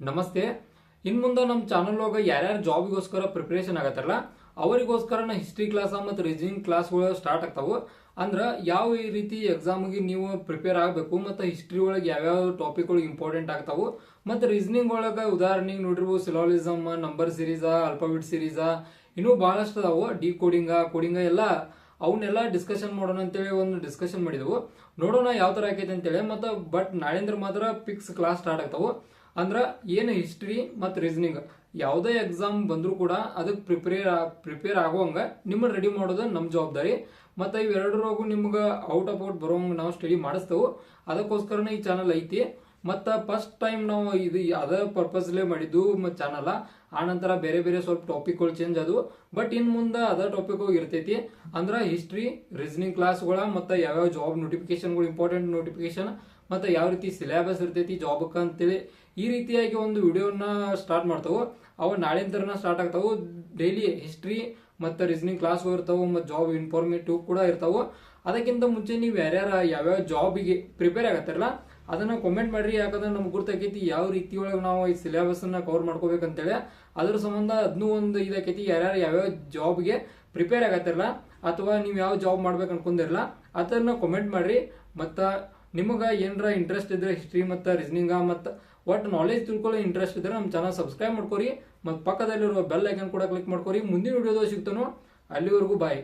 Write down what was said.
ನಮಸ್ತೆ. ಇನ್ ಮುಂದೆ ನಮ್ಮ ಚಾನಲ್ ಒಳಗೆ ಯಾರ್ಯಾರು ಜಾಬ್ಗೋಸ್ಕರ ಪ್ರಿಪ್ರೇಷನ್ ಆಗತ್ತಾರಲ್ಲ, ಅವರಿಗೋಸ್ಕರ ಹಿಸ್ಟ್ರಿ ಕ್ಲಾಸ್ ಮತ್ತು ರೀಸನಿಂಗ್ ಕ್ಲಾಸ್ಗಳು ಸ್ಟಾರ್ಟ್ ಆಗ್ತಾವೆ. ಅಂದ್ರೆ ಯಾವ ರೀತಿ ಎಕ್ಸಾಮ್ಗೆ ನೀವು ಪ್ರಿಪೇರ್ ಆಗಬೇಕು ಮತ್ತು ಹಿಸ್ಟ್ರಿ ಒಳಗೆ ಯಾವ್ಯಾವ ಟಾಪಿಕ್ಗಳು ಇಂಪಾರ್ಟೆಂಟ್ ಆಗ್ತಾವೆ, ಮತ್ತು ರೀಸನಿಂಗ್ ಒಳಗೆ ಉದಾಹರಣೆಗೆ ನೋಡಿರ್ಬೋದು ಸಿಲಾಲಿಸಮ್ ನಂಬರ್ ಸಿರೀಸ ಅಲ್ಫಾಬಿಟ್ ಸಿರೀಸ ಇನ್ನೂ ಭಾಳಷ್ಟು ಅದಾವು. ಡಿ ಕೋಡಿಂಗ ಕೋಡಿಂಗ ಎಲ್ಲ ಅವನ್ನೆಲ್ಲ ಡಿಸ್ಕಷನ್ ಮಾಡೋಣ ಅಂತೇಳಿ ಒಂದು ಡಿಸ್ಕಷನ್ ಮಾಡಿದೆವು. ನೋಡೋಣ ಯಾವ ಥರ ಆಕೈತೆ ಅಂತೇಳಿ, ಮತ್ತು ಬಟ್ ನಾಳೆಂದ್ರೆ ಮಾತ್ರ ಫಿಕ್ಸ್ ಕ್ಲಾಸ್ ಸ್ಟಾರ್ಟ್ ಆಗ್ತಾವು. ಅಂದ್ರೆ ಏನು ಹಿಸ್ಟ್ರಿ ಮತ್ತು ರೀಸನಿಂಗ್ ಯಾವುದೇ ಎಕ್ಸಾಮ್ ಬಂದರೂ ಕೂಡ ಅದಕ್ಕೆ ಪ್ರಿಪೇರ್ ಪ್ರಿಪೇರ್ ಆಗುವಂಗೆ ನಿಮ್ಮನ್ನು ರೆಡಿ ಮಾಡೋದು ನಮ್ಮ ಜವಾಬ್ದಾರಿ. ಮತ್ತು ಇವೆರಡರಾಗೂ ನಿಮ್ಗೆ ಔಟ್ ಆಫ್ ಔಟ್ ಬರೋಂಗೆ ನಾವು ಸ್ಟಡಿ ಮಾಡಿಸ್ತೇವೆ. ಅದಕ್ಕೋಸ್ಕರನೇ ಈ ಚಾನಲ್ ಐತಿ. ಮತ್ತು ಫಸ್ಟ್ ಟೈಮ್ ನಾವು ಇದು ಅದೇ ಪರ್ಪಸ್ಲೇ ಮಾಡಿದ್ದು ಮತ್ತು ಚಾನಲ ಆನಂತರ ಬೇರೆ ಬೇರೆ ಸ್ವಲ್ಪ ಟಾಪಿಕ್ಗಳು ಚೇಂಜ್ ಆದವು. ಬಟ್ ಇನ್ನು ಮುಂದೆ ಅದೇ ಟಾಪಿಕ್ ಇರ್ತೈತಿ. ಅಂದ್ರೆ ಹಿಸ್ಟ್ರಿ ರೀಸನಿಂಗ್ ಕ್ಲಾಸ್ಗಳ ಮತ್ತು ಯಾವ್ಯಾವ ಜಾಬ್ ನೋಟಿಫಿಕೇಶನ್ಗಳು ಇಂಪಾರ್ಟೆಂಟ್ ನೋಟಿಫಿಕೇಶನ್ ಮತ್ತು ಯಾವ ರೀತಿ ಸಿಲೆಬಸ್ ಇರ್ತೈತಿ ಜಾಬಕ್ಕೆ ಅಂತೇಳಿ ಈ ರೀತಿಯಾಗಿ ಒಂದು ವಿಡಿಯೋನ ಸ್ಟಾರ್ಟ್ ಮಾಡ್ತಾವು. ಅವು ನಾಳಿನ ಸ್ಟಾರ್ಟ್ ಆಗ್ತಾವು. ಡೈಲಿ ಹಿಸ್ಟ್ರಿ ಮತ್ತು ರೀಸನಿಂಗ್ ಕ್ಲಾಸ್ ಇರ್ತಾವು, ಮತ್ತು ಜಾಬ್ ಇನ್ಫಾರ್ಮೇಟಿವ್ ಕೂಡ ಇರ್ತಾವೆ. ಅದಕ್ಕಿಂತ ಮುಂಚೆ ನೀವು ಯಾರ್ಯಾರ ಯಾವ್ಯಾವ ಜಾಬಿಗೆ ಪ್ರಿಪೇರ್ ಆಗತ್ತಾರಲ್ಲ ಅದನ್ನ ಕಾಮೆಂಟ್ ಮಾಡ್ರಿ, ಯಾಕಂದ್ರೆ ನಮ್ಗೆ ಗೊತ್ತಾಕೈತಿ ಯಾವ ರೀತಿ ಒಳಗೆ ನಾವು ಈ ಸಿಲೆಬಸ್ ಅನ್ನ ಕವರ್ ಮಾಡ್ಕೋಬೇಕಂತೇಳಿ. ಅದ್ರ ಸಂಬಂಧ ಅದನ್ನೂ ಒಂದು ಇದಾಕೈತಿ, ಯಾರ್ಯಾರು ಯಾವ್ಯಾವ ಜಾಬ್ಗೆ ಪ್ರಿಪೇರ್ ಆಗತ್ತಿರಲ್ಲ ಅಥವಾ ನೀವು ಯಾವ ಜಾಬ್ ಮಾಡ್ಬೇಕು ಅನ್ಕೊಂಡಿರಲ್ಲ ಅದನ್ನ ಕಾಮೆಂಟ್ ಮಾಡ್ರಿ. ಮತ್ತು ನಿಮಗೆ ಏನರ ಇಂಟ್ರೆಸ್ಟ್ ಇದ್ರೆ ಹಿಸ್ಟ್ರಿ ಮತ್ತು ರೀಸನಿಂಗ ಮತ್ತು ಒಟ್ಟು ನಾಲೆಜ್ ತಿಳ್ಕೊಳ್ಳೋ ಇಂಟ್ರೆಸ್ಟ್ ಇದ್ರೆ ನಮ್ಮ ಚಾನಲ್ ಸಬ್ಸ್ಕ್ರೈಬ್ ಮಾಡ್ಕೊರಿ. ಮತ್ತು ಪಕ್ಕದಲ್ಲಿರುವ ಬೆಲ್ ಐಕನ್ ಕೂಡ ಕ್ಲಿಕ್ ಮಾಡ್ಕೊರಿ. ಮುಂದಿನ ವಿಡಿಯೋದಲ್ಲಿ ಸಿಗ್ತಾನೋ, ಅಲ್ಲಿವರೆಗೂ ಬಾಯ್